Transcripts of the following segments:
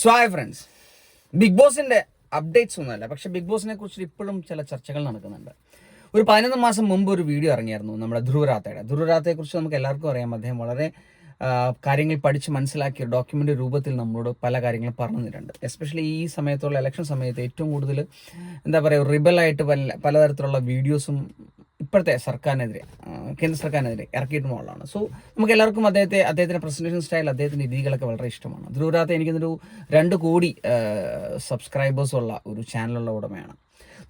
So hi friends big ബോസിന്റെ updates ഒന്നുമല്ല. പക്ഷെ ബിഗ് ബോസിനെ കുറിച്ച് ഇപ്പോഴും ചില ചർച്ചകൾ നടക്കുന്നുണ്ട്. ഒരു പതിനൊന്ന് മാസം മുമ്പ് ഒരു വീഡിയോ ഇറങ്ങിയായിരുന്നു നമ്മുടെ ധ്രുവരാത്തയുടെ ധ്രുവരാത്തയെ കുറിച്ച് നമുക്ക് എല്ലാവർക്കും അറിയാം. അദ്ദേഹം വളരെ കാര്യങ്ങൾ പഠിച്ച് മനസ്സിലാക്കിയ ഡോക്യുമെന്റ് രൂപത്തിൽ നമ്മളോട് പല കാര്യങ്ങളും പറഞ്ഞു തന്നിട്ടുണ്ട് എസ്പെഷ്യലി ഈ സമയത്തുള്ള ഇലക്ഷൻ സമയത്ത് ഏറ്റവും കൂടുതൽ എന്താ പറയുക റിബലായിട്ട് പല പലതരത്തിലുള്ള വീഡിയോസും ഇപ്പോഴത്തെ സർക്കാരിനെതിരെ കേന്ദ്ര സർക്കാരിനെതിരെ ഇറക്കിയിട്ടുള്ളതാണ് സോ നമുക്ക് എല്ലാവർക്കും അദ്ദേഹത്തെ അദ്ദേഹത്തിന്റെ പ്രസന്റേഷൻ സ്റ്റൈൽ അദ്ദേഹത്തിന്റെ രീതികളൊക്കെ വളരെ ഇഷ്ടമാണ്. ധ്രുവരാത്ത എനിക്കൊരു രണ്ട് കോടി സബ്സ്ക്രൈബേഴ്സുള്ള ഒരു ചാനലുള്ള ഉടമയാണ്.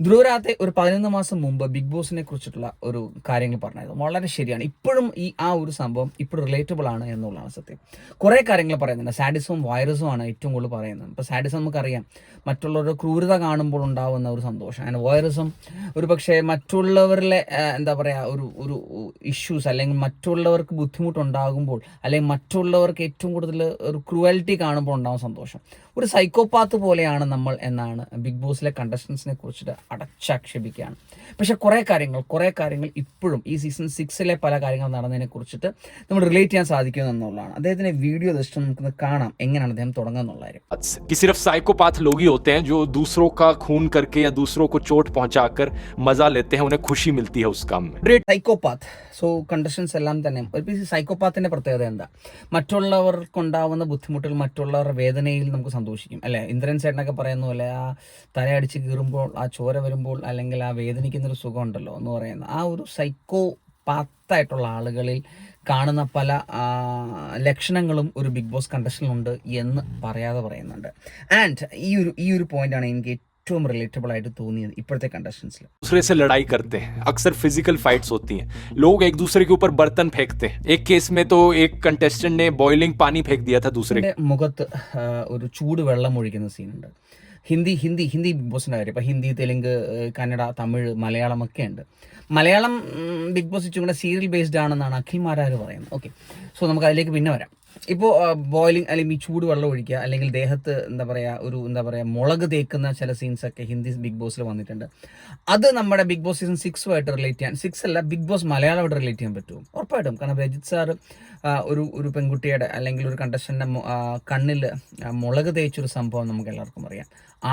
ധ്രുവരാത്തെ ഒരു പതിനൊന്ന് മാസം മുമ്പ് ബിഗ് ബോസിനെ കുറിച്ചിട്ടുള്ള ഒരു കാര്യങ്ങൾ പറഞ്ഞായിരുന്നു. വളരെ ശരിയാണ്. ഇപ്പോഴും ഈ ആ ഒരു സംഭവം ഇപ്പോഴും റിലേറ്റബിൾ ആണ് എന്നുള്ളതാണ് സത്യം. കുറേ കാര്യങ്ങൾ പറയുന്നുണ്ട്. സാഡിസവും വൈറസും ആണ് ഏറ്റവും കൂടുതൽ പറയുന്നത്. ഇപ്പോൾ സാഡിസം നമുക്കറിയാം. മറ്റുള്ളവരുടെ ക്രൂരത കാണുമ്പോൾ ഉണ്ടാകുന്ന ഒരു സന്തോഷം. ആൻഡ് വൈറസും ഒരു പക്ഷേ മറ്റുള്ളവരിലെ എന്താ പറയുക ഒരു ഒരു ഇഷ്യൂസ് അല്ലെങ്കിൽ മറ്റുള്ളവർക്ക് ബുദ്ധിമുട്ടുണ്ടാകുമ്പോൾ അല്ലെങ്കിൽ മറ്റുള്ളവർക്ക് ഏറ്റവും കൂടുതൽ ഒരു ക്രൂവാലിറ്റി കാണുമ്പോൾ ഉണ്ടാകുന്ന സന്തോഷം. ഒരു സൈക്കോപാത്ത് പോലെയാണ് നമ്മൾ എന്നാണ് ബിഗ് ബോസിലെ കണ്ടസ്റ്റൻസിനെ കുറിച്ചിട്ട് അടച്ചാക്ഷേപിക്കുകയാണ് പക്ഷെ കുറേ കാര്യങ്ങൾ കുറേ കാര്യങ്ങൾ ഇപ്പോഴും ഈ സീസൺ സിക്സിലെ പല കാര്യങ്ങൾ നടന്നതിനെ കുറിച്ചിട്ട് നമ്മൾ റിലേറ്റ് ചെയ്യാൻ സാധിക്കും എന്നുള്ളതാണ് അദ്ദേഹത്തിന്റെ വീഡിയോ ജസ്റ്റ് നമുക്കൊന്ന് കാണാം എങ്ങനെയാണ് അദ്ദേഹം തുടങ്ങുക എന്നുള്ള കാര്യം बात से कि सिर्फ साइकोपाथ लोग ही होते हैं जो दूसरों का खून करके या दूसरों को चोट पहुंचाकर मजा लेते हैं उन्हें खुशी मिलती है उस काम में സൈക്കോപാത്ത് സോ കണ്ടീഷൻസ് എല്ലാം തന്നെ ഒരു സൈക്കോപാത്തിന്റെ പ്രത്യേകത എന്താ മറ്റുള്ളവർക്കുണ്ടാവുന്ന ബുദ്ധിമുട്ടുകൾ മറ്റുള്ളവരുടെ വേദനയിൽ നമുക്ക് സന്തോഷിക്കും അല്ലെ ഇന്ദ്രൻ ചേട്ടനൊക്കെ പറയുന്ന പോലെ ആ തലയടിച്ച് കീറുമ്പോൾ ആ ചോര വരുമ്പോൾ അല്ലെങ്കിൽ ആ വേദനിക്കുന്ന ഒരു സുഖം ഉണ്ടല്ലോ എന്ന് പറയുന്ന ആ ഒരു സൈക്കോ പാത്തായിട്ടുള്ള ആളുകളിൽ കാണുന്ന പല ആ, ലക്ഷണങ്ങളും ഒരു ബിഗ് ബോസ് കണ്ടക്ഷനിലുണ്ട് എന്ന് പറയാതെ പറയുന്നുണ്ട് ആൻഡ് ഈ ഒരു ഈ ഒരു പോയിന്റാണ് എനിക്ക് ഏറ്റവും റിലേറ്റബിൾ ആയിട്ട് തോന്നിയത് ഇപ്പോഴത്തെ കണ്ടക്ഷൻസിൽ दूसरे से लड़ाई करते हैं अक्सर फिजिकल फाइट्स होती हैं लोग एक दूसरे के ऊपर बर्तन फेंकते हैं एक केस में तो एक कंटेस्टेंट ने बॉइलिंग पानी फेंक दिया था दूसरे എൻ്റെ മുഖത്ത് ആ, ഒരു ചൂട് വെള്ളം ഒഴിക്കുന്ന സീനുണ്ട് ഹിന്ദി ഹിന്ദി ഹിന്ദി ബിഗ് ബോസിന്റെ കാര്യം ഇപ്പോൾ ഹിന്ദി തെലുങ്ക് കന്നഡ തമിഴ് മലയാളം ഒക്കെ ഉണ്ട്. മലയാളം ബിഗ് ബോസ് ഇച്ചും കൂടെ സീരിയൽ ബേസ്ഡ് ആണെന്നാണ് അഖിൽ മാരാർ പറയുന്നത്. ഓക്കെ. സോ നമുക്ക് അതിലേക്ക് പിന്നെ വരാം. ഇപ്പോൾ ബോയിലിംഗ് അല്ലെങ്കിൽ ചൂട് വെള്ളം ഒഴിക്കുക അല്ലെങ്കിൽ ദേഹത്ത് എന്താ പറയുക ഒരു എന്താ പറയുക മുളക് തേക്കുന്ന ചില സീൻസ് ഒക്കെ ഹിന്ദി ബിഗ് ബോസിൽ വന്നിട്ടുണ്ട്. അത് നമ്മുടെ ബിഗ് ബോസ് സീസൺ സിക്സുമായിട്ട് റിലേറ്റ് ചെയ്യാൻ സിക്സ് അല്ല ബിഗ് ബോസ് മലയാളമായിട്ട് റിലേറ്റ് ചെയ്യാൻ പറ്റും ഉറപ്പായിട്ടും. കാരണം രജിത് സാർ ഒരു ഒരു പെൺകുട്ടിയുടെ അല്ലെങ്കിൽ ഒരു കണ്ടസ്റ്റന്റെ കണ്ണിൽ മുളക് തേച്ചൊരു സംഭവം നമുക്ക് എല്ലാവർക്കും അറിയാം.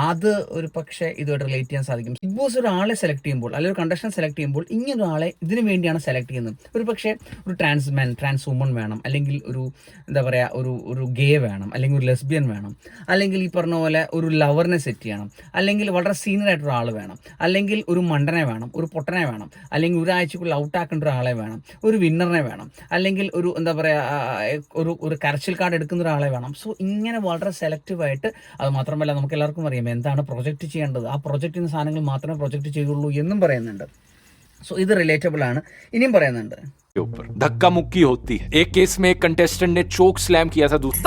അത് ഒരു പക്ഷേ ഇതുമായിട്ട് റിലേറ്റ് ചെയ്യാൻ സാധിക്കും. ബിഗ് ബോസ് ഒരാളെ സെലക്ട് ചെയ്യുമ്പോൾ അല്ലെങ്കിൽ ഒരു കണ്ടസ്റ്റൻ സെലക്ട് ചെയ്യുമ്പോൾ ഇങ്ങനെ ഒരാളെ ഇതിനു വേണ്ടിയാണ് സെലക്ട് ചെയ്യുന്നത്. ഒരു പക്ഷേ ഒരു ട്രാൻസ് മാൻ ട്രാൻസ് വുമൺ വേണം അല്ലെങ്കിൽ ഒരു എന്താ പറയുക ഒരു ഒരു ഗേ വേണം അല്ലെങ്കിൽ ഒരു ലെസ്ബിയൻ വേണം അല്ലെങ്കിൽ ഈ പറഞ്ഞ പോലെ ഒരു ലവറിനെ സെറ്റ് ചെയ്യണം അല്ലെങ്കിൽ വളരെ സീനിയർ ആയിട്ടൊരു ആൾ വേണം അല്ലെങ്കിൽ ഒരു മണ്ടനെ വേണം ഒരു പൊട്ടനെ വേണം അല്ലെങ്കിൽ ഒരാഴ്ചക്കുള്ളിൽ ഔട്ടാക്കേണ്ട ഒരാളെ വേണം ഒരു വിന്നറിനെ വേണം അല്ലെങ്കിൽ ഒരു എന്താ പറയുക ഒരു ഒരു കരച്ചിൽ കാർഡ് എടുക്കുന്ന ഒരാളെ വേണം. സോ ഇങ്ങനെ വളരെ സെലക്റ്റീവായിട്ട് അത് മാത്രമല്ല നമുക്ക് എല്ലാവർക്കും അറിയാം എന്താണ് പ്രൊജക്റ്റ് ചെയ്യേണ്ടത്? ആ പ്രൊജക്റ്റ് സാധനങ്ങൾ മാത്രമേ പ്രൊജക്റ്റ് ചെയ്യുള്ളൂ എന്നും പറയുന്നുണ്ട്. സോ ഇത് റിലേറ്റബിൾ ആണ് ഇനിയും പറയുന്നുണ്ട് के ऊपर धक्का मुक्की होती है एक केस में एक कंटेस्टेंट ने चोक स्लैम किया था दूसरे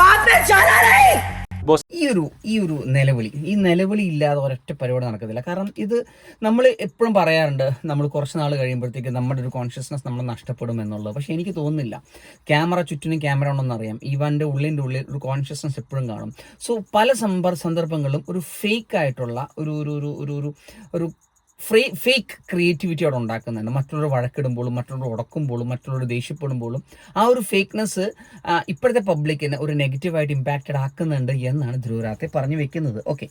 बॉस ഈ ഒരു ഈ ഒരു നിലവിളി ഈ നിലവിളി ഇല്ലാതെ ഒരൊറ്റ പരിപാടി നടക്കത്തില്ല കാരണം ഇത് നമ്മൾ എപ്പോഴും പറയാറുണ്ട് നമ്മൾ കുറച്ച് നാൾ കഴിയുമ്പോഴത്തേക്ക് നമ്മുടെ ഒരു കോൺഷ്യസ്നസ് നമ്മൾ നഷ്ടപ്പെടും എന്നുള്ളത് പക്ഷേ എനിക്ക് തോന്നുന്നില്ല ക്യാമറ ചുറ്റിനും ക്യാമറ ഉണ്ടെന്ന് അറിയാം ഇവൻ്റെ ഉള്ളിൻ്റെ ഉള്ളിൽ ഒരു കോൺഷ്യസ്നസ് എപ്പോഴും കാണും സോ പല സമ്പർ സന്ദർഭങ്ങളും ഒരു ഫേക്ക് ആയിട്ടുള്ള ഒരു ഒരു ഒരു ഒരു ഒരു ഒരു ഫ്രീ ഫേക്ക് ക്രിയേറ്റിവിറ്റി അവിടെ ഉണ്ടാക്കുന്നുണ്ട് മറ്റുള്ളവർ വഴക്കിടുമ്പോഴും മറ്റുള്ളവർ ഉടക്കുമ്പോഴും മറ്റുള്ളവർ ദേഷ്യപ്പെടുമ്പോഴും ആ ഒരു ഫേക്ക്നെസ് ഇപ്പോഴത്തെ പബ്ലിക്കിനെ ഒരു നെഗറ്റീവായിട്ട് ഇമ്പാക്റ്റഡ് ആക്കുന്നുണ്ട് എന്നാണ് ധ്രുവരാത്തെ പറഞ്ഞു വെക്കുന്നത് ഓക്കെ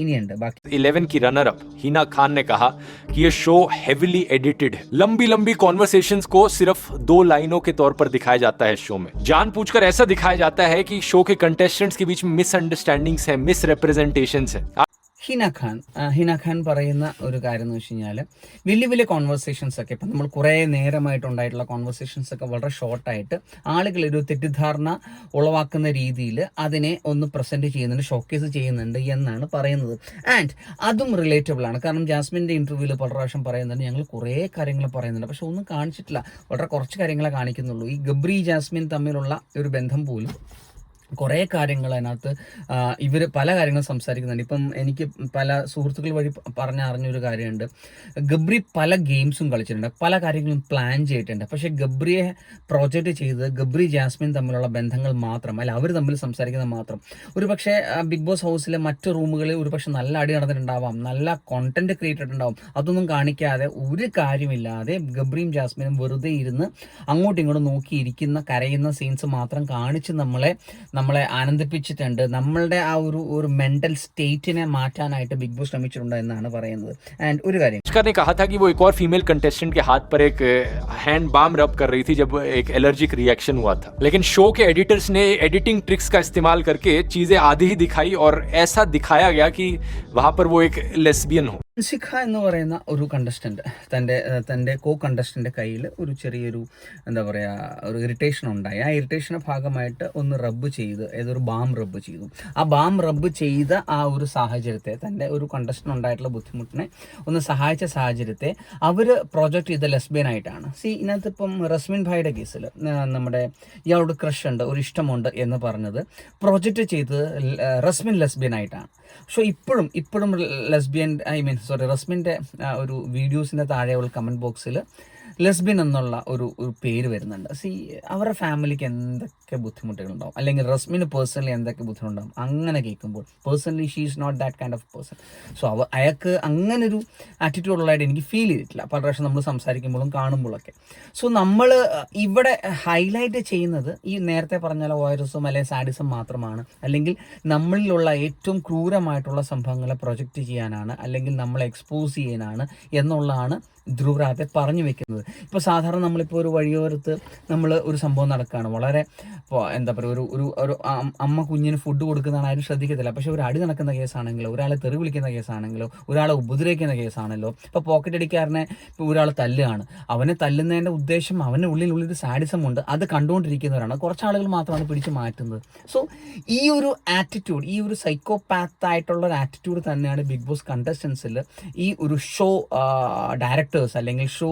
ഇനിയുണ്ട് ബാക്കി 11 की रनर अप हिना खान ने कहा कि ये शो हेविली एडिटेड है लंबी लंबी कॉन्वर्सेशंस को सिर्फ दो लाइनों के तौर पर दिखाया जाता है इस शो में जानबूझकर ऐसा दिखाया जाता है कि शो के कंटेस्टेंट्स के बीच में मिसअंडरस्टैंडिंग्स है मिस रिप्रेजेंटेशंस है ഹിന ഖാൻ. ഹിന ഖാൻ പറയുന്ന ഒരു കാര്യം എന്ന് വെച്ച് കഴിഞ്ഞാൽ വലിയ വലിയ കോൺവെർസേഷൻസ് ഒക്കെ ഇപ്പം നമ്മൾ കുറേ നേരമായിട്ടുണ്ടായിട്ടുള്ള കോൺവെർസേഷൻസ് ഒക്കെ വളരെ ഷോർട്ടായിട്ട് ആളുകൾ ഒരു തെറ്റിദ്ധാരണ ഉളവാക്കുന്ന രീതിയിൽ അതിനെ ഒന്ന് പ്രസന്റ് ചെയ്യുന്നുണ്ട് ഷോക്കേസ് ചെയ്യുന്നുണ്ട് എന്നാണ് പറയുന്നത്. ആൻഡ് അതും റിലേറ്റബിൾ ആണ്. കാരണം ജാസ്മിന്റെ ഇന്റർവ്യൂവിൽ പല പ്രാവശ്യം പറയുന്നുണ്ട് ഞങ്ങൾ കുറേ കാര്യങ്ങൾ പറയുന്നുണ്ട്. പക്ഷെ ഒന്നും കാണിച്ചിട്ടില്ല. വളരെ കുറച്ച് കാര്യങ്ങളെ കാണിക്കുന്നുള്ളൂ. ഈ ഗബ്രി ജാസ്മിൻ തമ്മിലുള്ള ഒരു ബന്ധം പോലും കുറേ കാര്യങ്ങൾ അതിനകത്ത് ഇവർ പല കാര്യങ്ങളും സംസാരിക്കുന്നുണ്ട്. ഇപ്പം എനിക്ക് പല സുഹൃത്തുക്കൾ വഴി പറഞ്ഞ അറിഞ്ഞൊരു കാര്യമുണ്ട്. ഗബ്രി പല ഗെയിംസും കളിച്ചിട്ടുണ്ട്. പല കാര്യങ്ങളും പ്ലാൻ ചെയ്തിട്ടുണ്ട്. പക്ഷേ ഗബ്രിയെ പ്രോജക്റ്റ് ചെയ്ത് ഗബ്രി ജാസ്മിൻ തമ്മിലുള്ള ബന്ധങ്ങൾ മാത്രം അല്ല അവർ തമ്മിൽ സംസാരിക്കുന്നത് മാത്രം. ഒരു പക്ഷേ ബിഗ് ബോസ് ഹൗസിലെ മറ്റ് റൂമുകളിൽ ഒരു പക്ഷേ നല്ല അടി നടന്നിട്ടുണ്ടാവാം. നല്ല കോണ്ടന്റ് ക്രിയേറ്റ് ഉണ്ടാവും. അതൊന്നും കാണിക്കാതെ ഒരു കാര്യമില്ലാതെ ഗബ്രിയും ജാസ്മിനും വെറുതെ ഇരുന്ന് അങ്ങോട്ടും ഇങ്ങോട്ടും നോക്കിയിരിക്കുന്ന കരയുന്ന സീൻസ് മാത്രം കാണിച്ച് നമ്മളെ നമ്മളെ ആനന്ദിപ്പിച്ചിട്ടുണ്ട് നമ്മളുടെ ആ ഒരു ഒരു മെന്റൽ സ്റ്റേറ്റിനെ മാറ്റാനായിട്ട് ബിഗ് ബോസ് ശ്രമിച്ചിട്ടുണ്ട് എന്നാണ് പറയുന്നത് ആൻഡ് ഒരു കാര്യം अनुष्का ने कहा था कि वो एक और फीमेल कंटेस्टेंट के हाथ पर एक हैंड बाम रब कर रही थी जब एक एलर्जिक रिएक्शन हुआ था लेकिन शो के एडिटर्स ने एडिटिंग ट्रिक्स का इस्तेमाल करके चीजें आधी ही दिखाई और ऐसा दिखाया गया कि वहां पर वो एक लेस्बियन हो ശിഖ എന്ന് പറയുന്ന ഒരു കണ്ടസ്റ്റന്റ് തന്റെ തന്റെ കോ കണ്ടസ്റ്റന്റെ കയ്യിൽ ഒരു ചെറിയൊരു എന്താ പറയുക ഒരു ഇറിറ്റേഷൻ ഉണ്ടായി. ആ ഇറിറ്റേഷന്റെ ഭാഗമായിട്ട് ഒന്ന് റബ്ബ് ചെയ്ത് ഏതൊരു ബാം റബ്ബ് ചെയ്തു. ആ ബാം റബ്ബ് ചെയ്ത ആ ഒരു സാഹചര്യത്തെ തന്റെ ഒരു കണ്ടസ്റ്റന്റ് ഉണ്ടായിട്ടുള്ള ബുദ്ധിമുട്ടിനെ ഒന്ന് സഹായിച്ച സാഹചര്യത്തെ അവർ പ്രോജക്റ്റ് ചെയ്ത ലെസ്ബിയൻ ആയിട്ടാണ്. സി ഇതിനകത്ത് ഇപ്പം റസ്മിൻ ഭായിയുടെ കേസിൽ നമ്മുടെ ഇയാളോട് ക്രഷ് ഉണ്ട് ഒരു ഇഷ്ടമുണ്ട് എന്ന് പറഞ്ഞത് പ്രൊജക്റ്റ് ചെയ്തത് റസ്മിൻ ലെസ്ബിയൻ ആയിട്ടാണ്. സോ ഇപ്പോഴും ഇപ്പോഴും ലെസ്ബിയൻ ഐ മീൻ സോറി റസ്മിന്റെ ഒരു വീഡിയോസിന്റെ താഴെയുള്ള കമന്റ് ബോക്സിൽ ലെസ്ബിയൻ എന്നുള്ള ഒരു ഒരു പേര് വരുന്നുണ്ട്. സി അവരുടെ ഫാമിലിക്ക് എന്തൊക്കെ ബുദ്ധിമുട്ടുകളുണ്ടാവും? അല്ലെങ്കിൽ റസ്മിന് പേഴ്സണലി എന്തൊക്കെ ബുദ്ധിമുട്ടുണ്ടാവും? അങ്ങനെ കേൾക്കുമ്പോൾ personally she is not that kind of person so അവ അയാൾക്ക് അങ്ങനെ ഒരു ആറ്റിറ്റ്യൂഡ് ഉള്ളതായിട്ട് എനിക്ക് ഫീൽ ചെയ്തിട്ടില്ല. പല പ്രാവശ്യം നമ്മൾ സംസാരിക്കുമ്പോഴും കാണുമ്പോഴൊക്കെ. സോ നമ്മൾ ഇവിടെ ഹൈലൈറ്റ് ചെയ്യുന്നത് ഈ നേരത്തെ പറഞ്ഞ വൈറസും അല്ലെങ്കിൽ സാഡിസം മാത്രമാണ്. അല്ലെങ്കിൽ നമ്മളിലുള്ള ഏറ്റവും ക്രൂരമായിട്ടുള്ള സംഭവങ്ങളെ പ്രൊജക്റ്റ് ചെയ്യാനാണ്. അല്ലെങ്കിൽ നമ്മളെ എക്സ്പോസ് ചെയ്യാനാണ് എന്നുള്ളതാണ് ധ്രുവരാതെ പറഞ്ഞു വെക്കുന്നത്. ഇപ്പോൾ സാധാരണ നമ്മളിപ്പോൾ ഒരു വഴിയോരത്ത് നമ്മൾ ഒരു സംഭവം നടക്കുകയാണ് വളരെ ഇപ്പോൾ എന്താ പറയുക ഒരു ഒരു ഒരു അമ്മ കുഞ്ഞിന് ഫുഡ് കൊടുക്കുന്നതാണ് ആരും ശ്രദ്ധിക്കത്തില്ല. പക്ഷെ ഒരു അടി നടക്കുന്ന കേസാണെങ്കിലോ ഒരാളെ തെറി വിളിക്കുന്ന കേസാണെങ്കിലോ ഒരാളെ ഉപദ്രവിക്കുന്ന കേസാണല്ലോ ഇപ്പോൾ പോക്കറ്റ് അടിക്കാരനെ ഇപ്പോൾ ഒരാൾ തല്ലുകയാണ്. അവനെ തല്ലുന്നതിന്റെ ഉദ്ദേശം അവന്റെ ഉള്ളിലുള്ളിൽ ഒരു സാഡിസം ഉണ്ട്. അത് കണ്ടുകൊണ്ടിരിക്കുന്നവരാണ്. കുറച്ച് ആളുകൾ മാത്രമാണ് പിടിച്ച് മാറ്റുന്നത്. സോ ഈ ഒരു ആറ്റിറ്റ്യൂഡ് ഈ ഒരു സൈക്കോപാത്ത് ആയിട്ടുള്ള ഒരു ആറ്റിറ്റ്യൂഡ് തന്നെയാണ് ബിഗ് ബോസ് കണ്ടസ്റ്റൻസിൽ ഈ ഒരു ഷോ ഡയറക്ടേഴ്സ് അല്ലെങ്കിൽ ഷോ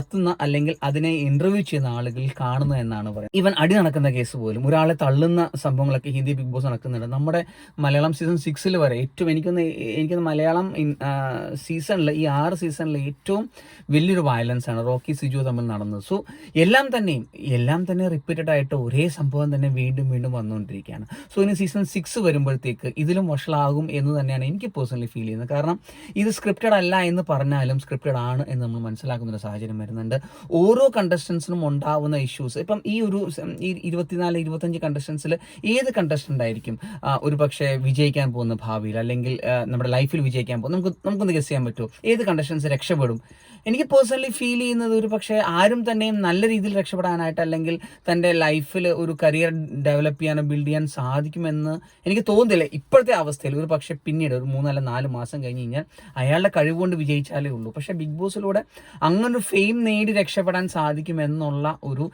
നടത്തുന്ന അല്ലെങ്കിൽ അതിനെ ഇന്റർവ്യൂ ചെയ്യുന്ന ആളുകൾ കാണുന്നു എന്നാണ് പറയുന്നത്. ഇവൻ അടി നടക്കുന്ന കേസ് പോലും ഒരാളെ തള്ളുന്ന സംഭവങ്ങളൊക്കെ ഹിന്ദി ബിഗ് ബോസ് നടക്കുന്നുണ്ട് നമ്മുടെ മലയാളം സീസൺ സിക്സിൽ വരെ ഏറ്റവും എനിക്കൊന്ന് എനിക്കൊന്ന് മലയാളം സീസണിൽ ഈ ആറ് സീസണിൽ ഏറ്റവും വലിയൊരു വയലൻസ് ആണ് റോക്കി സിജു തമ്മിൽ നടന്നത്. സോ എല്ലാം തന്നെയും എല്ലാം തന്നെ റിപ്പീറ്റഡ് ആയിട്ട് ഒരേ സംഭവം തന്നെ വീണ്ടും വീണ്ടും വന്നുകൊണ്ടിരിക്കുകയാണ്. സോ ഇനി സീസൺ സിക്സ് വരുമ്പോഴത്തേക്ക് ഇതിലും വഷളാകും എന്ന് തന്നെയാണ് എനിക്ക് പേഴ്സണലി ഫീൽ ചെയ്യുന്നത്. കാരണം ഇത് സ്ക്രിപ്റ്റഡ് അല്ല എന്ന് പറഞ്ഞാലും സ്ക്രിപ്റ്റഡ് ആണ് എന്ന് നമ്മൾ മനസ്സിലാക്കുന്ന ഒരു സാഹചര്യം വരുന്നുണ്ട്. ഓരോ കണ്ടസ്റ്റൻസിനും ഉണ്ടാവുന്ന ഇഷ്യൂസ് ഇപ്പം ഈ ഒരു ഈ ഇരുപത്തിനാല് ഇരുപത്തഞ്ച് കണ്ടസ്റ്റൻസിൽ ഏത് കണ്ടസ്റ്റന്റ് ആയിരിക്കും? ഒരു പക്ഷേ വിജയിക്കാൻ പോകുന്ന ഭാവിയിൽ അല്ലെങ്കിൽ നമ്മുടെ ലൈഫിൽ വിജയിക്കാൻ പോകും നമുക്ക് നമുക്കൊന്ന് ഗസ് ചെയ്യാൻ പറ്റുമോ? ഏത് കണ്ടസ്റ്റൻസ് രക്ഷപ്പെടും? എനിക്ക് പേഴ്സണലി ഫീൽ ചെയ്യുന്നത് ഒരു പക്ഷേ ആരും തന്നെയും നല്ല രീതിയിൽ രക്ഷപ്പെടാനായിട്ട് അല്ലെങ്കിൽ തന്റെ ലൈഫിൽ ഒരു കരിയർ ഡെവലപ്പ് ചെയ്യാനോ ബിൽഡ് ചെയ്യാൻ സാധിക്കുമെന്ന് എനിക്ക് തോന്നുന്നില്ല. ഇപ്പോഴത്തെ അവസ്ഥയിൽ ഒരു പക്ഷേ പിന്നീട് ഒരു മൂന്നല്ല നാല് മാസം കഴിഞ്ഞ് കഴിഞ്ഞാൽ അയാളുടെ കഴിവുകൊണ്ട് വിജയിച്ചാലേ ഉള്ളൂ. പക്ഷേ ബിഗ് ബോസിലൂടെ അങ്ങനൊരു ഫെയിം നേടി രക്ഷപ്പെടാൻ സാധിക്കുമെന്നുള്ള ഒരു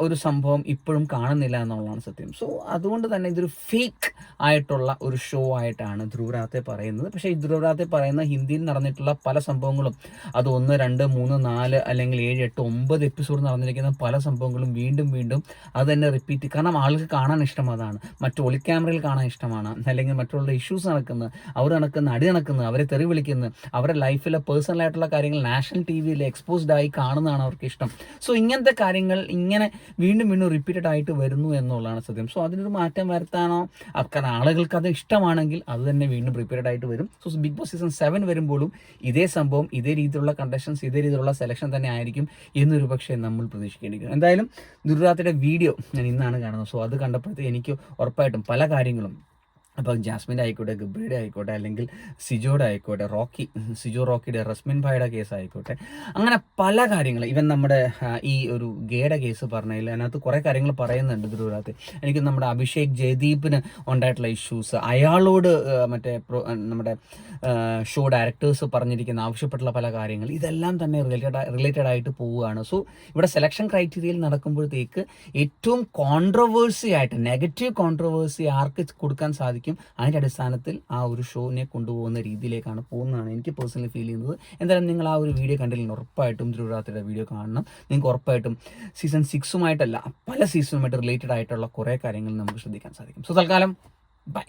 ഒരു സംഭവം ഇപ്പോഴും കാണുന്നില്ല എന്നുള്ളതാണ് സത്യം. സോ അതുകൊണ്ട് തന്നെ ഇതൊരു ഫേക്ക് ആയിട്ടുള്ള ഒരു ഷോ ആയിട്ടാണ് ധ്രുവരാത്തെ പറയുന്നത്. പക്ഷേ ഈ ധ്രുവരാത്തെ പറയുന്ന ഹിന്ദിയിൽ നടന്നിട്ടുള്ള പല സംഭവങ്ങളും അത് ഒന്ന് രണ്ട് മൂന്ന് നാല് അല്ലെങ്കിൽ ഏഴ് എട്ട് ഒമ്പത് എപ്പിസോഡ് നടന്നിരിക്കുന്ന പല സംഭവങ്ങളും വീണ്ടും വീണ്ടും അത് തന്നെ റിപ്പീറ്റ് കാരണം ആൾക്ക് കാണാൻ ഇഷ്ടം അതാണ്. മറ്റു ഒളി ക്യാമറയിൽ കാണാൻ ഇഷ്ടമാണ്. അല്ലെങ്കിൽ മറ്റുള്ള ഇഷ്യൂസ് നടക്കുന്നത് അവർ നടക്കുന്ന അടി നടക്കുന്നത് അവരെ തെറി വിളിക്കുന്നത് അവരുടെ ലൈഫിലെ പേഴ്സണലായിട്ടുള്ള കാര്യങ്ങൾ നാഷണൽ ടി വിയിൽ എക്സ്പോസ്ഡ് ആയി കാണുന്നതാണ് അവർക്ക് ഇഷ്ടം. സോ ഇങ്ങനത്തെ കാര്യങ്ങൾ ഇങ്ങനെ വീണ്ടും വീണ്ടും റിപ്പീറ്റഡ് ആയിട്ട് വരുന്നു എന്നുള്ളതാണ് സത്യം. സോ അതിനൊരു മാറ്റം വരുത്താനോ കാരണം ആളുകൾക്ക് അത് ഇഷ്ടമാണെങ്കിൽ അത് തന്നെ വീണ്ടും റിപ്പീറ്റഡ് ആയിട്ട് വരും. So Bigg Boss season seven വരുമ്പോഴും ഇതേ സംഭവം ഇതേ രീതിയിലുള്ള കണ്ടക്ഷൻസ് ഇതേ രീതിയിലുള്ള സെലക്ഷൻ തന്നെ ആയിരിക്കും എന്നൊരു പക്ഷേ നമ്മൾ പ്രതീക്ഷിക്കേണ്ടിയിരിക്കും എന്തായാലും ദുരിതാത്തിയുടെ വീഡിയോ ഞാൻ ഇന്നാണ് കാണുന്നത്. സോ അത് കണ്ടപ്പോഴത്തേക്ക് എനിക്ക് ഉറപ്പായിട്ടും പല കാര്യങ്ങളും അപ്പോൾ ജാസ്മിന്റെ ആയിക്കോട്ടെ ഗബ്രിയുടെ ആയിക്കോട്ടെ അല്ലെങ്കിൽ സിജോയുടെ ആയിക്കോട്ടെ റോക്കി സിജോ റോക്കിയുടെ റസ്മിൻ ഭായുടെ കേസ് ആയിക്കോട്ടെ അങ്ങനെ പല കാര്യങ്ങൾ. ഇവൻ നമ്മുടെ ഈ ഒരു ഗേയുടെ കേസ് പറഞ്ഞതിൽ അതിനകത്ത് കുറേ കാര്യങ്ങൾ പറയുന്നുണ്ട് ധ്രുവരാത്ത് എനിക്ക് നമ്മുടെ അഭിഷേക് ജയദീപിന് ഉണ്ടായിട്ടുള്ള ഇഷ്യൂസ് അയാളോട് മറ്റേ നമ്മുടെ ഷോ ഡയറക്ടേഴ്സ് പറഞ്ഞിരിക്കുന്ന ആവശ്യപ്പെട്ടുള്ള പല കാര്യങ്ങൾ ഇതെല്ലാം തന്നെ റിലേറ്റഡ് റിലേറ്റഡ് ആയിട്ട് പോവുകയാണ്. സോ ഇവിടെ സെലക്ഷൻ ക്രൈറ്റീരിയയിൽ നടക്കുമ്പോഴത്തേക്ക് ഏറ്റവും കോൺട്രവേഴ്സി ആയിട്ട് നെഗറ്റീവ് കോൺട്രവേഴ്സി ആർക്ക് കൊടുക്കാൻ സാധിക്കും സാധിക്കും അതിന്റെ അടിസ്ഥാനത്തിൽ ആ ഒരു ഷോനെ കൊണ്ടുപോകുന്ന രീതിയിലേക്കാണ് പോകുന്നതാണ് എനിക്ക് പേഴ്സണലി ഫീൽ ചെയ്യുന്നത്. എന്തായാലും നിങ്ങൾ ആ ഒരു വീഡിയോ കണ്ടില്ലെങ്കിൽ ഉറപ്പായിട്ടും തിരുവരാത്രിയുടെ വീഡിയോ കാണണം. നിങ്ങൾക്ക് ഉറപ്പായിട്ടും സീസൺ സിക്സുമായിട്ടല്ല പല സീസണുമായിട്ട് റിലേറ്റഡ് ആയിട്ടുള്ള കുറേ കാര്യങ്ങൾ നമുക്ക് ശ്രദ്ധിക്കാൻ സാധിക്കും. സോ തൽക്കാലം ബൈ